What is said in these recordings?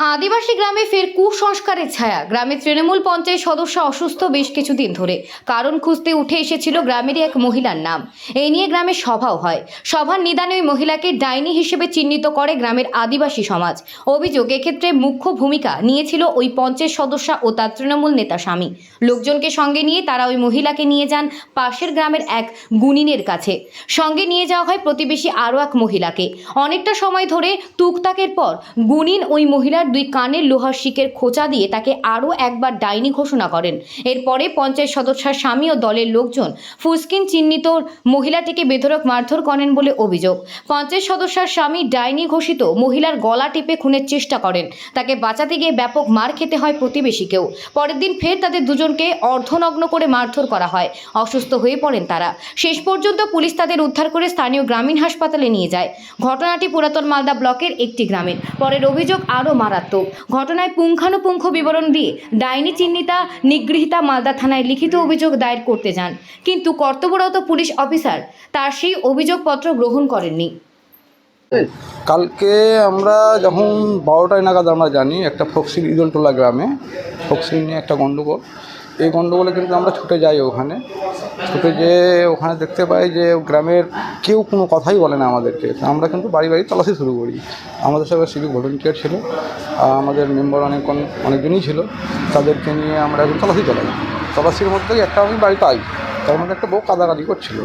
আদিবাসী গ্রামে ফের কুসংস্কারের ছায়া। গ্রামে তৃণমূল পঞ্চায়েত সদস্য অসুস্থ বেশ কিছুদিন ধরে। কারণ খুঁজতে উঠে এসেছিল গ্রামেরই এক মহিলার নাম। এই নিয়ে গ্রামে সভাও হয়। সভার নিদানে ওই মহিলাকে ডাইনি হিসেবে চিহ্নিত করে গ্রামের আদিবাসী সমাজ। অভিযোগ, এক্ষেত্রে মুখ্য ভূমিকা নিয়েছিল ওই পঞ্চায়েত সদস্য ও তার তৃণমূল নেতা স্বামী। লোকজনকে সঙ্গে নিয়ে তারা ওই মহিলাকে নিয়ে যান পাশের গ্রামের এক গুনিনের কাছে। সঙ্গে নিয়ে যাওয়া হয় প্রতিবেশী আরও এক মহিলাকে। অনেকটা সময় ধরে তুকতাকের পর গুনিন ওই মহিলার দুই কানের লোহার শিকের খোঁচা দিয়ে তাকে আরও একবার ডাইনি ঘোষণা করেন। এরপরে পঞ্চায়েত সদস্যার স্বামী ও দলের লোকজন ফুসকিন চিহ্নিত মহিলাটিকে বেধরক মারধর করেন বলে অভিযোগ। পঞ্চায়েত সদস্যার স্বামী ডাইনি ঘোষিত মহিলার গলা টিপে খুনের চেষ্টা করেন। তাকে বাঁচাতে গিয়ে ব্যাপক মার খেতে হয় প্রতিবেশীকেও। পরের দিন ফের তাদের দুজনকে অর্ধনগ্ন করে মারধর করা হয়। অসুস্থ হয়ে পড়েন তারা। শেষ পর্যন্ত পুলিশ তাদের উদ্ধার করে স্থানীয় গ্রামীণ হাসপাতালে নিয়ে যায়। ঘটনাটি পুরাতন মালদা ব্লকের একটি গ্রামের পরের অভিযোগ আরও মারাত্মক ঘটনায় পুঙ্খানুপুঙ্খ বিবরণ দিয়ে ডাইনি চিহ্নিতা নিগৃহীতা মালদা থানায় লিখিত অভিযোগ দায়ের করতে যান। কিন্তু কর্তব্যরত পুলিশ অফিসার তার সেই অভিযোগপত্র গ্রহণ করেননি। কালকে আমরা যখন বারোটায় নাগাদ আমরা জানি, একটা ফক্সিল ইদলটোলা গ্রামে ফক্সিল নিয়ে একটা গণ্ডগোল। এই গণ্ডগোলে কিন্তু আমরা ছুটে যাই ওখানে। ছুটে যেয়ে ওখানে দেখতে পাই যে গ্রামের কেউ কোনো কথাই বলে না আমাদেরকে। আমরা কিন্তু বাড়ি বাড়ি তলাশি শুরু করি। আমাদের সঙ্গে সিভিক ভলেন্টিয়ার ছিল আমাদের মেম্বার অনেক অনেকজনই ছিল। তাদেরকে নিয়ে আমরা এখন তলাশি চালাই। তলাশির মধ্যে একটা আমি বাড়ি পাই তার মধ্যে একটা বউ কাদাকাদি করছিল।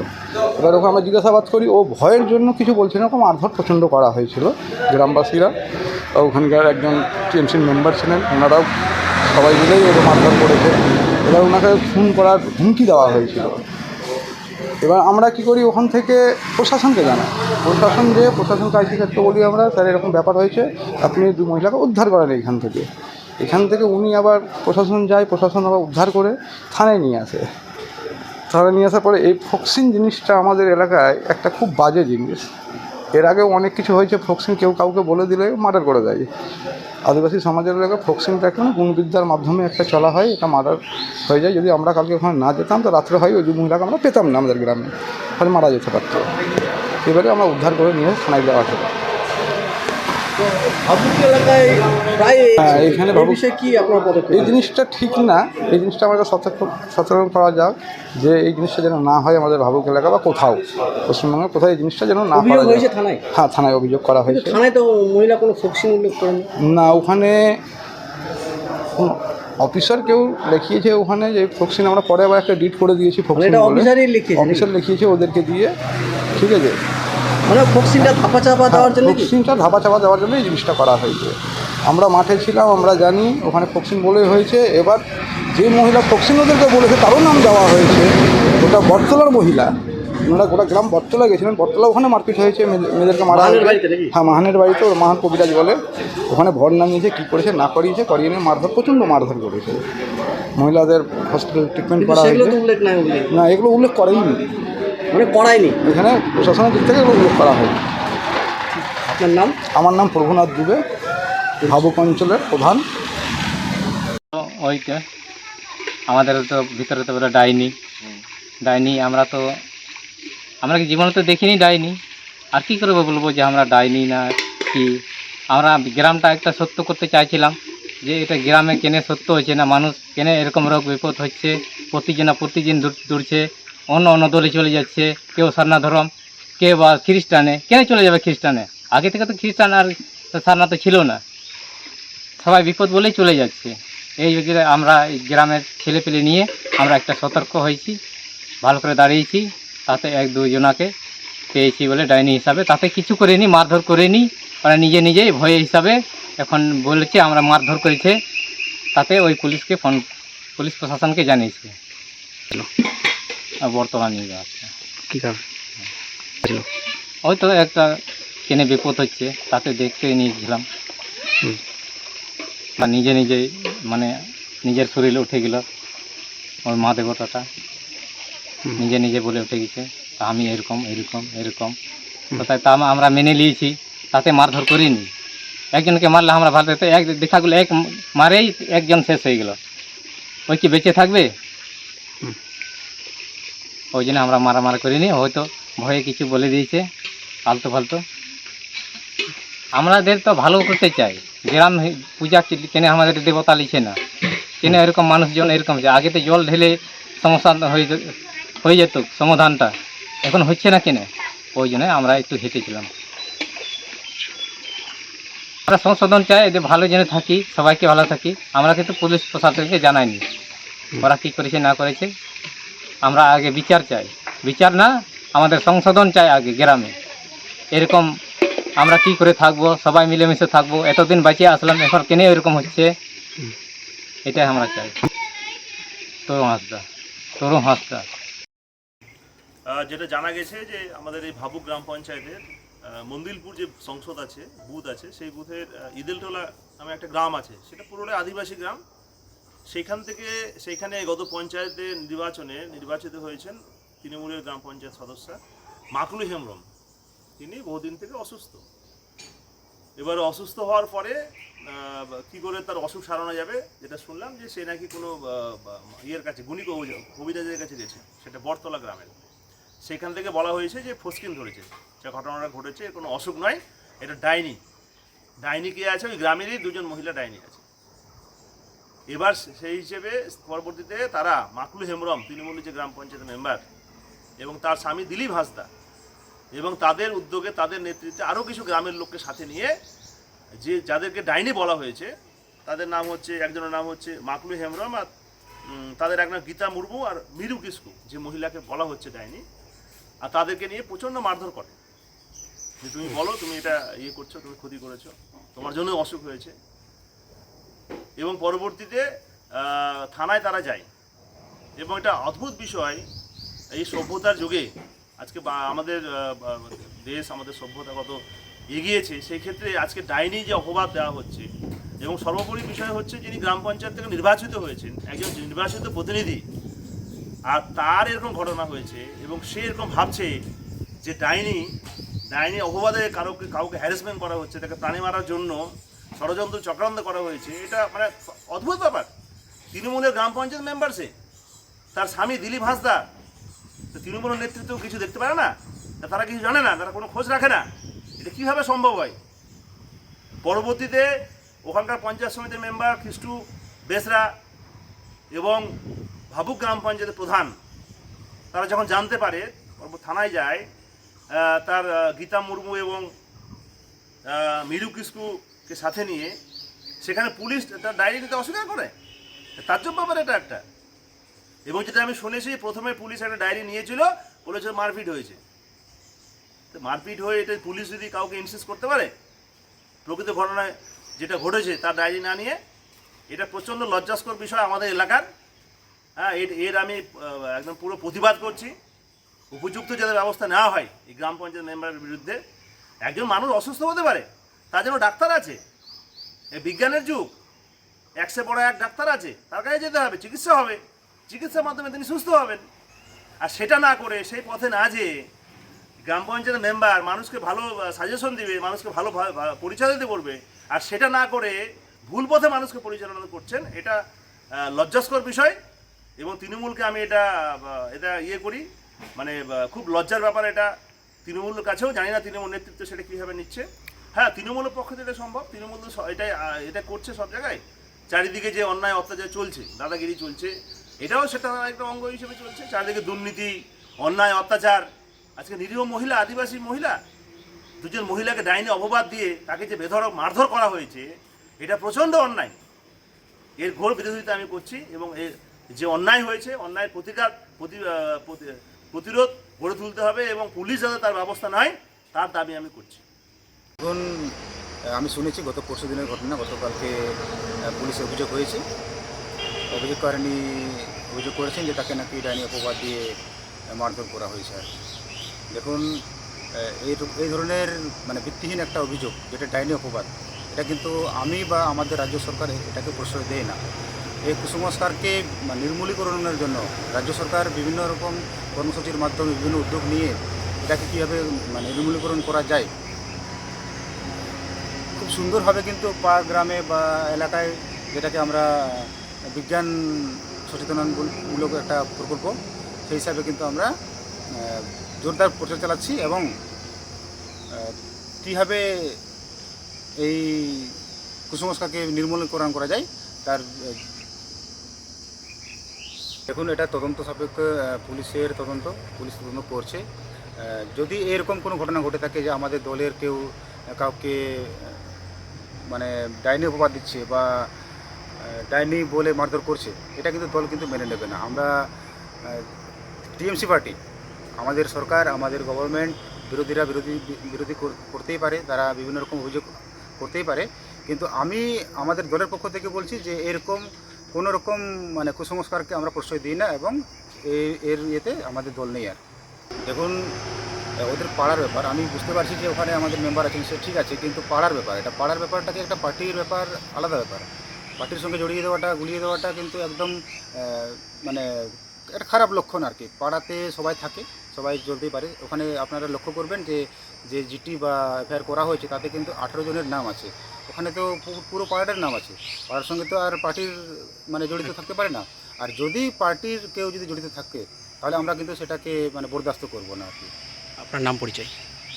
এবার ওকে আমরা জিজ্ঞাসাবাদ করি, ও ভয়ের জন্য কিছু বলছে না? ওরকম মারধর প্রচণ্ড করা হয়েছিল। গ্রামবাসীরা, ওখানকার একজন টিএমসির মেম্বার ছিলেন। ওনারাও সবাই মিলেই ওকে মারধর করেছে। এবার ওনাকে খুন করার হুমকি দেওয়া হয়েছিল। এবার আমরা কি করি, ওখান থেকে প্রশাসনকে জানাই। প্রশাসন যে প্রশাসনকে আইসি ক্ষেত্রে বলি আমরা, স্যার এরকম ব্যাপার হয়েছে, আপনি দু মহিলাকে উদ্ধার করেন এখান থেকে। এখান থেকে উনি আবার প্রশাসন যায়, প্রশাসন আবার উদ্ধার করে থানায় নিয়ে আসে। থানায় নিয়ে আসার পরে এই ফক্সিন জিনিসটা আমাদের এলাকায় একটা খুব বাজে জিনিস। এর আগেও অনেক কিছু হয়েছে ফোক্সিং কেউ কাউকে বলে দিলে মার্ডার করে দেয়। আদিবাসী সমাজের এলাকায় ফোক্সিংটা একটা গুণবিদ্যার মাধ্যমে একটা চলা হয়, এটা মার্ডার হয়ে যায়। যদি আমরা কালকে ওখানে না যেতাম, তো রাত্রে হয় ওই মহিলাকে আমরা পেতাম না আমাদের গ্রামে। তাহলে মারা যেতে পারতো এবারে আমরা উদ্ধার করে নিয়ে থানায় দেওয়া হলো ভাবুক এলাকায় প্রায় হ্যাঁ, এখানে বিষয়ে কি আপনার পদক্ষেপ? এই জিনিসটা ঠিক না। এই জিনিসটা আমাদের সতর্ক সচেতন করা যাক যে এই জিনিসটা যেন না হয় আমাদের ভাবুক এলাকা বা কোথাও পশ্চিমবঙ্গে কোথাও এই জিনিসটা যেন না করা হয়েছে থানায়? হ্যাঁ থানায় অভিযোগ করা হয়েছে। থানায় তো মহিলা কোনো ফক্সিং উল্লেখ করেনি না। ওখানে কোনো অফিসার কেউ লিখিয়েছে ওখানে যে ফক্সিন আমরা পরে আবার একটা ডিট করে দিয়েছি মানে ফক্সিন অফিসারই লিখিয়েছে অফিসার লিখিয়েছে ওদেরকে দিয়ে। ঠিক আছে মানে ফক্সিংটা ধাপা চাপা দেওয়ার জন্য কি? ফক্সিনটা ধাপা চাপা দেওয়ার জন্য এই জিনিসটা করা হয়েছে। আমরা মাঠে ছিলাম আমরা জানি ওখানে ফক্সিন বলে হয়েছে। এবার যে মহিলা ফক্সিন ওদেরকে বলেছে তারও নাম দেওয়া হয়েছে। ওটা বটতলার মহিলা। ওনারা গোটা গ্রাম বটতলা গেছিলেন। বটতলা ওখানে মারপিট হয়েছে মেয়েদেরকে মারা হ্যাঁ মাহানের বাড়িতে ওর মাহান কবিরাজ বলে। ওখানে ভর নামিয়েছে কী করেছে না করিয়েছে করিয়ে নিয়ে মারধর প্রচণ্ড মারধর করেছে। মহিলাদের হসপিটাল ট্রিটমেন্ট করা হয়েছে। তো উল্লেখ নাই উল্লেখ না এগুলো উল্লেখ করেনি মানে করায়নি। এখানে প্রশাসনের দিক থেকে উল্লেখ করা হয়। আপনার নাম? আমার নাম প্রভুনাথ দুবে ভাবুক অঞ্চলের প্রধান। ওইটা। আমাদের তো ভিতরে তো ডাইনি। ডাইনি আমরা তো আমরা কি জীবনে তো দেখিনি ডাইনি। আর কি করব বলব যে আমরা ডাইনি না কি? আমরা গ্রামটা একটা সত্য করতে চাইছিলাম যে এটা গ্রামে কেনে সত্য হয়েছে না মানুষ কেনে এরকম রোগ বিপদ হচ্ছে প্রতিজনা প্রতিদিন দূর- দূরছে। অন্য অন্য দলে চলে যাচ্ছে, কেউ সারনা ধরম, কেউ বা খ্রিস্টানে। কেন চলে যাবে খ্রিস্টানে? আগে থেকে তো খ্রিস্টান আর সারনা তো ছিল না। সবাই বিপদ বলেই চলে যাচ্ছে। এই আমরা গ্রামের ছেলেপেলে নিয়ে আমরা একটা সতর্ক হয়েছি, ভালো করে দাঁড়িয়েছি, তাতে এক দুজনাকে পেয়েছি বলে ডাইনি হিসাবে। তাতে কিছু করিনি, মারধর করিনি, ওরা নিজে নিজেই ভয়ে হিসাবে এখন বলেছে, আমরা মারধর করেছে। তাতে ওই পুলিশকে ফোন, পুলিশ প্রশাসনকে জানিয়েছে। বর্তমান নিয়ে যাচ্ছে কি কারণ? ওই তো একটা কেনে বিপদ হচ্ছে তাতে দেখতে নিয়েছিলাম। বা নিজে নিজেই মানে নিজের শরীরে উঠে গেল ওই মা দেবতাটা। নিজে নিজে বলে উঠে গেছে তা আমি এরকম এরকম এরকম। তাই তা আমরা মেনে নিয়েছি তাতে মারধর করিনি। একজনকে মারলে আমরা ভালো তো এক দেখা গেলো এক মারেই একজন শেষ হয়ে গেল। ওই কি বেঁচে থাকবে। ওই জন্য আমরা মারামার করিনি হয়তো ভয়ে কিছু বলে দিয়েছে, আলতো ফালতো। আমাদের তো ভালো করতে চাই গ্রাম পূজা কেন আমাদের দেবতা লিখে না। কেন এরকম মানুষজন এরকম আগে তো জল ঢেলে সমস্যা হয়ে হয়ে যেত সমাধানটা। এখন হচ্ছে না কেন। ওই জন্য আমরা একটু হেঁটেছিলাম। আমরা সংশোধন চাই যে ভালো যেন থাকি, সবাইকে ভালো থাকি। আমরা কিন্তু পুলিশ প্রশাসনকে জানাইনি। ওরা কী করেছে, না করেছে আমরা আগে বিচার চাই। বিচার না আমাদের সংশোধন চাই আগে গ্রামে। এরকম আমরা কি করে থাকব সবাই মিলেমিশে থাকব এতদিন বাঁচিয়ে আসলাম এখন কেন এরকম হচ্ছে? এটাই আমরা চাই। তরুণ হাসদা তরুণ হাসদা। যেটা জানা গেছে যে আমাদের এই ভাবুক গ্রাম পঞ্চায়েতের আহ, মন্দিলপুর যে সংসদ আছে বুথ আছে সেই বুথের ইদেলটোলা নামে একটা গ্রাম আছে। সেটা পুরোটাই আদিবাসী গ্রাম। সেইখান থেকে, সেইখানে গত পঞ্চায়েতের নির্বাচনে নির্বাচিত হয়েছেন তৃণমূলের গ্রাম পঞ্চায়েত সদস্য মাকলু হেমব্রম। তিনি বহুদিন থেকে অসুস্থ। এবার অসুস্থ হওয়ার পরে কি করে তার অসুখ সারানো যাবে যেটা শুনলাম যে সে নাকি কোনো ইয়ের কাছে, গুণী কবি- কবিরাজের কাছে গেছে, সেটা বটতলা গ্রামের। সেখান থেকে বলা হয়েছে যে ফসকিন ধরেছে। যে ঘটনাটা ঘটেছে, কোনো অসুখ নয়, এটা ডাইনি। ডাইনি কে আছে? ওই গ্রামেরই দুজন মহিলা ডাইনি আছে। এবার সেই হিসেবে পরবর্তীতে তারা মাকলু হেমব্রম, তৃণমূলের যে গ্রাম পঞ্চায়েত মেম্বার এবং তার স্বামী দিলীপ হাসদা এবং তাদের উদ্যোগে তাদের নেতৃত্বে আরও কিছু গ্রামের লোককে সাথে নিয়ে যে যাদেরকে ডাইনি বলা হয়েছে, তাদের নাম হচ্ছে একজনের নাম হচ্ছে মাকলু হেমব্রম আর তাদের এক নাম গীতা মুর্মু আর মিরু কিস্কু যে মহিলাকে বলা হচ্ছে ডাইনি। আর তাদেরকে নিয়ে প্রচণ্ড মারধর করে। যে তুমি বলো, তুমি এটা ইয়ে করছ, তুমি ক্ষতি করেছ। তোমার জন্য অসুখ হয়েছে। এবং পরবর্তীতে থানায় তারা যায়। এবং এটা অদ্ভুত বিষয়, এই সভ্যতার যুগে। আজকে আমাদের দেশ, আমাদের সভ্যতা কত এগিয়েছে সেই ক্ষেত্রে আজকে ডাইনি যে অপবাদ দেওয়া হচ্ছে, এবং সর্বোপরি বিষয় হচ্ছে যিনি গ্রাম পঞ্চায়েত থেকে নির্বাচিত হয়েছেন, একজন নির্বাচিত প্রতিনিধি, আর তার এরকম ঘটনা হয়েছে, এবং সে এরকম ভাবছে যে ডাইনি ডাইনি অপবাদে কারোকে কাউকে হ্যারাসমেন্ট করা হচ্ছে, তাকে প্রাণী মারার জন্য ষড়যন্ত্র চক্রান্ত করা হয়েছে, এটা মানে অদ্ভুত ব্যাপার। তৃণমূলের গ্রাম পঞ্চায়েত মেম্বার সে তার স্বামী দিলীপ হাসদা তৃণমূলের নেতৃত্ব কিছু দেখতে পারে না তারা কিছু জানে না, তারা কোনো খোঁজ রাখে না। এটা কীভাবে সম্ভব হয়? পরবর্তীতে ওখানকার পঞ্চায়েত সমিতির মেম্বার খ্রিস্টু বেসরা এবং ভাবুক গ্রাম পঞ্চায়েতের প্রধান, তারা যখন জানতে পারে থানায় যায় তার গীতা মুর্মু এবং মিরু মিরু কিস্কুকে সাথে নিয়ে সেখানে পুলিশ তার ডায়েরি দিতে অস্বীকার করে? তাজ্জব ব্যাপার এটা একটা। এবং যেটা আমি শুনেছি, প্রথমে পুলিশ একটা ডায়েরি নিয়েছিল বলেছে মারপিট হয়েছে। তো মারপিট হয়ে এটা পুলিশ যদি কাউকে ইনসিস্ট করতে পারে, প্রকৃত ঘটনায় যেটা ঘটেছে তার ডায়েরি না নিয়ে, এটা প্রচণ্ড লজ্জাস্কর বিষয় আমাদের এলাকার। হ্যাঁ এর এর আমি একদম পুরো প্রতিবাদ করছি। উপযুক্ত যাতে ব্যবস্থা নেওয়া হয় এই গ্রাম পঞ্চায়েত মেম্বারের বিরুদ্ধে, একজন মানুষ অসুস্থ হতে পারে। তার জন্য ডাক্তার আছে। এই বিজ্ঞানের যুগ। একশো বড় এক ডাক্তার আছে, তার কাছে যেতে হবে, চিকিৎসা হবে। চিকিৎসার মাধ্যমে তিনি সুস্থ হবেন। আর সেটা না করে, সেই পথে না যেয়ে গ্রাম পঞ্চায়েতের মেম্বার মানুষকে ভালো সাজেশন দিবে, মানুষকে ভালো পরিচয় দিতে বলবে। আর সেটা না করে ভুল পথে মানুষকে পরিচালনা করছেন, এটা লজ্জাস্কর বিষয়। এবং তৃণমূলকে আমি এটা এটা ইয়ে করি। মানে খুব লজ্জার ব্যাপার এটা। তৃণমূলের কাছেও জানি না তৃণমূল নেতৃত্ব সেটা কীভাবে নিচ্ছে। হ্যাঁ তৃণমূলের পক্ষে তো এটা সম্ভব। তৃণমূল এটাই এটা করছে সব জায়গায়। চারিদিকে যে অন্যায় অত্যাচার চলছে, দাদাগিরি চলছে, এটাও সেটা একটা অঙ্গ হিসেবে চলছে। চারিদিকে দুর্নীতি, অন্যায়, অত্যাচার। আজকে নিরীহ মহিলা, আদিবাসী মহিলা, দুজন মহিলাকে ডাইনি অপবাদ দিয়ে তাকে যে বেধরক মারধর করা হয়েছে, এটা প্রচণ্ড অন্যায়। এর ঘোর বিরোধিতা আমি করছি এবং এর যে অন্যায় হয়েছে অন্যায়ের প্রতিকার প্রতি প্রতি- প্রতিরোধ গড়ে তুলতে হবে এবং পুলিশ যাতে তার ব্যবস্থা নেয়, তার দাবি আমি করছি। এখন আমি শুনেছি গত পরশু দিনের ঘটনা, গতকালকে পুলিশে অভিযোগ হয়েছে। অভিযোগকারিণী অভিযোগ করেছেন যে তাকে নাকি ডাইনি অপবাদ দিয়ে মারধর করা হয়েছে আর দেখুন এই এই ধরনের মানে ভিত্তিহীন একটা অভিযোগ, যেটা ডাইনি অপবাদ, এটা কিন্তু আমি বা আমাদের রাজ্য সরকার এটাকে প্রশ্রয় দেয় না। এই কুসংস্কারকে মানে নির্মূলীকরণের জন্য রাজ্য সরকার বিভিন্ন রকম কর্মসূচির মাধ্যমে বিভিন্ন উদ্যোগ নিয়ে এটাকে কীভাবে মানে নির্মূলীকরণ করা যায় খুব সুন্দরভাবে কিন্তু পাড় গ্রামে বা এলাকায় যেটাকে আমরা বিজ্ঞান সচেতনমূলক একটা প্রকল্প, সেই হিসাবে কিন্তু আমরা জোরদার প্রচার চালাচ্ছি এবং কীভাবে এই কুসংস্কারকে নির্মূলকরণ করা যায় তার দেখুন এটা তদন্ত সাপেক্ষ পুলিশের তদন্ত, পুলিশ তদন্ত করছে। যদি এরকম কোনো ঘটনা ঘটে থাকে যে আমাদের দলের কেউ কাউকে মানে ডাইনি অপবাদ দিচ্ছে বা ডাইনি বলে মারধর করছে, এটা কিন্তু দল কিন্তু মেনে নেবে না। আমরা টিএমসি পার্টি, আমাদের সরকার, আমাদের গভর্নমেন্ট বিরোধীরা বিরোধী বিরোধী করতেই পারে, তারা বিভিন্ন রকম অভিযোগ করতেই পারে। কিন্তু আমি আমাদের দলের পক্ষ থেকে বলছি যে এরকম কোনো রকম মানে কুসংস্কারকে আমরা প্রশ্রয় দিই না এবং এর ইয়েতে আমাদের দল নেই আর। দেখুন ওদের পাড়ার ব্যাপার। আমি বুঝতে পারছি যে ওখানে আমাদের মেম্বার আছেন সে ঠিক আছে কিন্তু পাড়ার ব্যাপার এটা পাড়ার ব্যাপারটাকে একটা পার্টির ব্যাপার আলাদা ব্যাপার। পার্টির সঙ্গে জড়িয়ে দেওয়াটা গুলিয়ে দেওয়াটা কিন্তু একদম মানে একটা খারাপ লক্ষণ আর কি। পাড়াতে সবাই থাকে সবাই জ্বলতেই পারে। ওখানে আপনারা লক্ষ্য করবেন যে যে জিটি বা এফআইআর করা হয়েছে তাতে কিন্তু আঠেরো জনের নাম আছে। ওখানে তো পুরো পাড়াটার নাম আছে। পাড়ার সঙ্গে তো আর পার্টির মানে জড়িত থাকতে পারে না। আর যদি পার্টির কেউ যদি জড়িত থাকে তাহলে আমরা কিন্তু সেটাকে মানে বরদাস্ত করব না আর কি। আপনার নাম পরিচয়?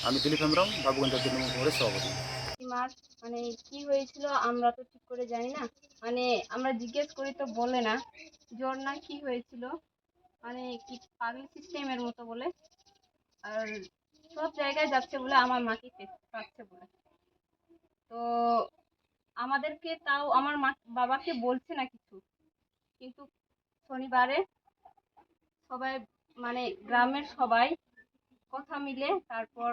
আমি দিলীপ হেমব্রম বাবুগঞ্জ তৃণমূল কংগ্রেস সভাপতি। মার মানে কি হয়েছিল আমরা তো ঠিক করে জানি না। মানে আমরা জিজ্ঞেস করি তো বলে না জ্বর না কি হয়েছিল? মানে কি পাগল সিস্টেমের মতো বলে। আর সব জায়গায় যাচ্ছে বলে আমার মাকে পাচ্ছে বলে। তো আমাদেরকে তাও আমার মা বাবাকে বলছে না কিছু। কিন্তু শনিবারে সবাই মানে গ্রামের সবাই কথা মিলে তারপর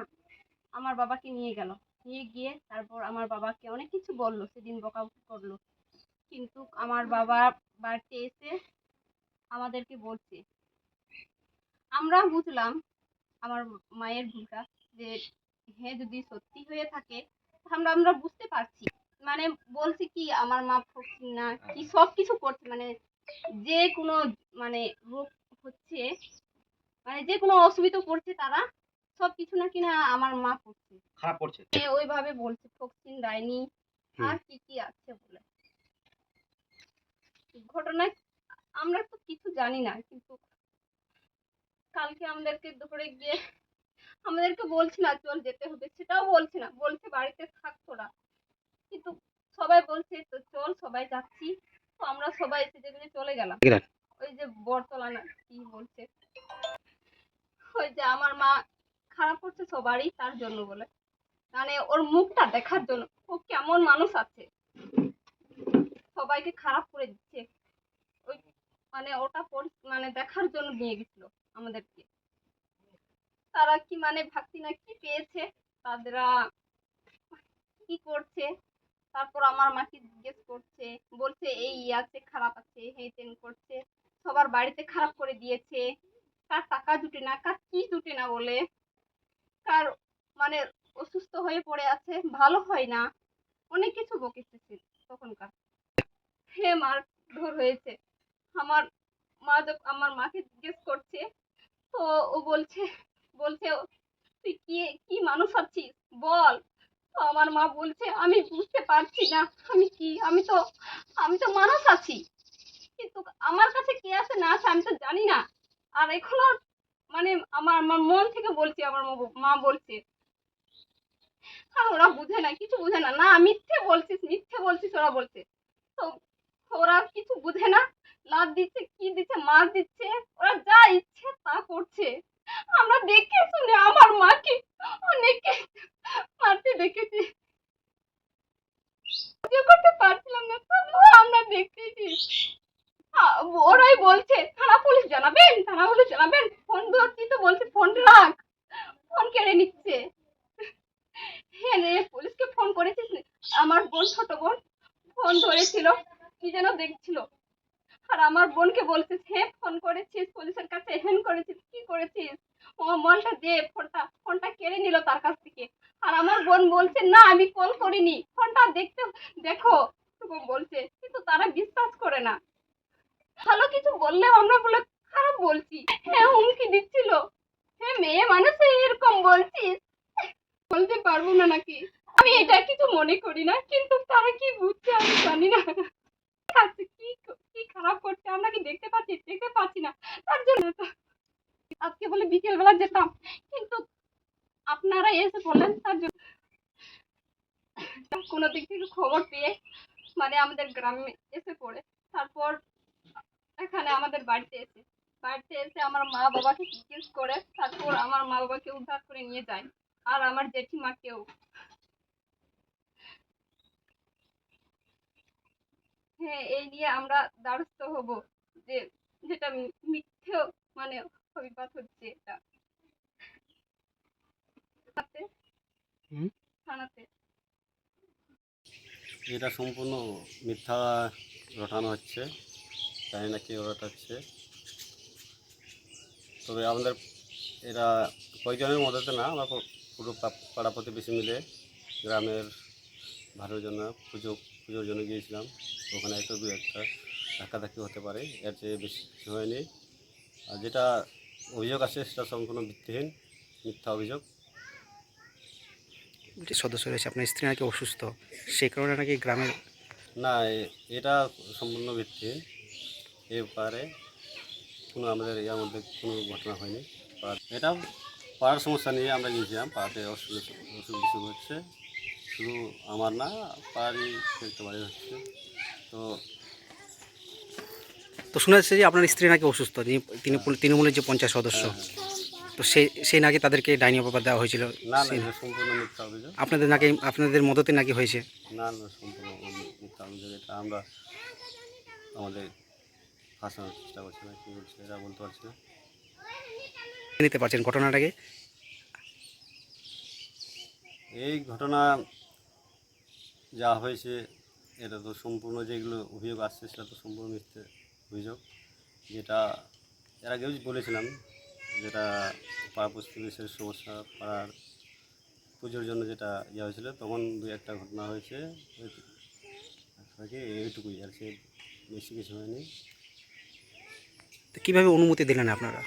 আমার বাবাকে নিয়ে গেল। নিয়ে গিয়ে তারপর আমার বাবাকে অনেক কিছু বলল সেদিন বকাবকি করল। কিন্তু আমার বাবা বাড়িতে এসে আমাদেরকে বলছে আমরা বুঝলাম আমার মায়ের ভুলটা যে হ্যাঁ যদি সত্যি হয়ে থাকে আমরা আমরা বুঝতে পারছি। মানে বলছি কি আমার মা ফকির না কি সব কিছু করছে। মানে যে কোনো মানে রোগ হচ্ছে মানে যে কোনো অসুবিধা পড়ছে তারা সব কিছু না আমার মা করছে। খারাপ করছে। এ ওইভাবে বলছে ফক্সিন ডাইনি আর কি কি আছে বলে। ঘটনা আমরা তো কিছু জানি না কিন্তু কালকে আমাদেরকে ধরে গিয়ে আমাদেরকে বলছি না চল যেতে হবে। সেটাও বলছি না। বলছে বাড়িতে থাক তোরা। কিন্তু সবাই বলছে তো চল সবাই যাচ্ছি। তো আমরা সবাই সেজে গুজে চলে গেলাম ওই যে বরতলা না কি বলছে? ওই যে আমার মা খারাপ করছে সবারই তার জন্য বলে। মানে ওর মুখটা দেখার জন্য। ও কেমন মানুষ আছে। সবাইকে খারাপ করে দিচ্ছে। ওই মানে ওটা মানে দেখার জন্য নিয়ে গেছিল আমাদেরকে। তারা কি মানে ভাবছি না কি পেয়েছে তারা কি করছে? তারপর আমার মাকে জিজ্ঞেস করছে, বলছে, এই ই আছে, খারাপ আছে তেন করছে। সবার বাড়িতে খারাপ করে দিয়েছে। কার টাকা জুটে না, কার কি জুটে না বলে। কার মানে অসুস্থ হয়ে পড়ে আছে, ভালো হয় না। অনেক কিছু বকেছে তখনকার। হে মার ধর হয়েছে। আমার মা আমার মাকে জিজ্ঞেস করছে, তো ও বলছে বলছে, তুই কি কি মানুষ আছিস বল। তো আমার মা বলছে, আমি বুঝতে পারছি না। আমি কি, আমি তো আমি তো মানুষ আছি। কিন্তু আমার কাছে কে আছে না আছে আমি তো জানি না। আর এখনও মানে আমার আমার মন থেকে বলছি, আমার মা- বলছে। ওরা বুঝে না, কিছু বুঝে না। না, মিথ্যে বলছিস মিথ্যে বলছিস, ওরা বলছে। তো ওরা কিছু বুঝে না। দিচ্ছে, কি দিচ্ছে দিচ্ছে। ওরা যা ইচ্ছে তা করছে। আমরা দেখে শুনে আমার মাকে অনেকে মারতে দেখেছি। করতে পারছিলাম না, তবুও আমরা দেখতেছি আ- ওরাই বলছে, থানা পুলিশ জানাবেন, থানা পুলিশ জানাবেন। ফোন ধরছি তো বলছে, ফোন রাখ ফোন কেড়ে নিচ্ছে। হ্যাঁ রে, পুলিশকে ফোন করেছিস? আমার বোন, ছোট বোন, ফোন ধরেছিল, কি যেন দেখছিল। আর আমার বোনকে বলছিস হ্যাঁ ফোন করেছিস, পুলিশের কাছে হ্যান করেছিস, কি করেছিস? ও মলটা দে, ফোনটা ফোনটা কেড়ে নিল তার কাছ থেকে। আর আমার বোন বলছে, না, আমি কল করিনি, ফোনটা দেখতে, দেখো। বলছে, কিন্তু তারা বিশ্বাস করে না। ভালো কিছু বললেও আমরা বলে খারাপ বলছি। হ্যাঁ হুমকি দিচ্ছিল। হ্যাঁ মেয়ে মানুষ এরকম বলছিস? বলতে পারব না নাকি? আমি এটা কিছু মনে করি না কিন্তু তারা কি বুঝছে আমি জানি না। আচ্ছা, কি কি খারাপ করছে? আমরা কি দেখতে পাচ্ছি? দেখতে পাচ্ছি না। তার জন্য তো আজকে বলে বিকেল বেলা যেতাম। কিন্তু আপনারা এসে বলেন তার জন্য। কোনো দিক থেকে খবর পেয়ে মানে আমাদের গ্রামে এসে পড়ে। তারপর এখানে আমাদের বাড়িতে এসে বাড়িতে এসে আমার মা বাবাকে জিজ্ঞেস করে তারপর আমার মা বাবাকে উদ্ধার করে নিয়ে যায়। আর আমার জেঠিমাকেও হ্যাঁ এই নিয়ে আমরা দ্বারস্থ হব যে যেটা মিথ্যে মানে অভিবাদ হচ্ছে এটা? থানাতে? এটা সম্পূর্ণ মিথ্যা রটানো হচ্ছে। জানি না কে রটাচ্ছে তবে আমাদের এরা কয়েকজনের মধ্যে না আমরা পুরো পাড়া প্রতিবেশী মিলে গ্রামের ভালোর জন্য পুজো পুজোর জন্য গিয়েছিলাম। ওখানে একটু দু একটা ধাক্কাধাক্কি হতে পারে এর চেয়ে বেশি কিছু হয়নি। আর যেটা অভিযোগ আছে সেটা সম্পূর্ণ ভিত্তিহীন মিথ্যা অভিযোগ। যে সদস্য রয়েছে আপনার স্ত্রী নাকি অসুস্থ? সেই কারণে নাকি গ্রামের না এটা সম্পূর্ণ ভিত্তিহীন। এ ব্যাপারে কোনো আমাদের ইয়ার মধ্যে কোনো ঘটনা হয়নি। আর এটা পাড়ার সমস্যা নিয়ে আমরা গিয়েছিলাম পাড়াতে অসুবিধা অসুখ বিসুখ হচ্ছে। শুধু আমার না পাড়ারই একটা বাড়ি হচ্ছে। তো তো শোনা যাচ্ছে যে আপনার স্ত্রী নাকি অসুস্থ তিনি তিনি তৃণমূলের যে পঞ্চায়েত সদস্য। তো সেই সেই নাকি তাদেরকে ডাইনি অপবাদ দেওয়া হয়েছিল। না না সম্পূর্ণ মিথ্যা অভিযোগ। আপনাদের নাকি আপনাদের মদতে নাকি হয়েছে? না না সম্পূর্ণ মিথ্যা অভিযোগ। এটা আমরা আমাদের ফাঁসানোর চেষ্টা করছে না কী বলছে এটা বলতে পারছি না। নিতে পারছেন ঘটনাটাকে? এই ঘটনা যা হয়েছে এটা তো সম্পূর্ণ যেগুলো অভিযোগ আসছে সেটা তো সম্পূর্ণ মিথ্যে অভিযোগ। যেটা এর আগেও বলেছিলাম যেটা পাড়া প্রতিবেশের সমস্যা পাড়ার পুজোর জন্য যেটা ইয়ে হয়েছিল তখন দু একটা ঘটনা হয়েছে। এইটুকুই আর সে বেশি কিছু হয়নি। তো কীভাবে অনুমতি দিলেন আপনারা?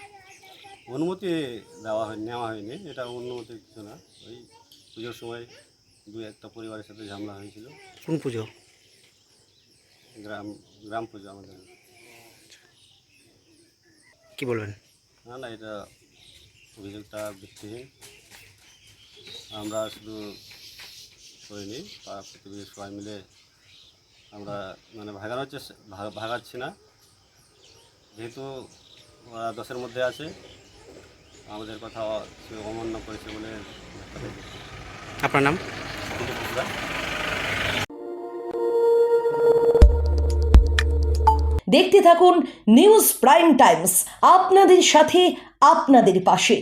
অনুমতি দেওয়া হয় নেওয়া হয়নি এটা অনুমতি কিছু না। ওই পুজোর সময় দু একটা পরিবারের সাথে ঝামেলা হয়েছিল। কোন পুজো? গ্রাম গ্রাম পুজো আমাদের। কি বলবেন? না না এটা অভিযোগটা ভিত্তিহীন। আমরা শুধু করিনি পাড়া প্রতিবেশী সবাই মিলে আমরা মানে ভাগানোর চেষ্টা ভাগাচ্ছি না। যেহেতু দশের মধ্যে আছে আমাদের কথা সে অমান্য করেছে বলে আপনার নাম। দেখতে থাকুন নিউজ প্রাইম টাইমস আপনাদের সাথে আপনাদের পাশে।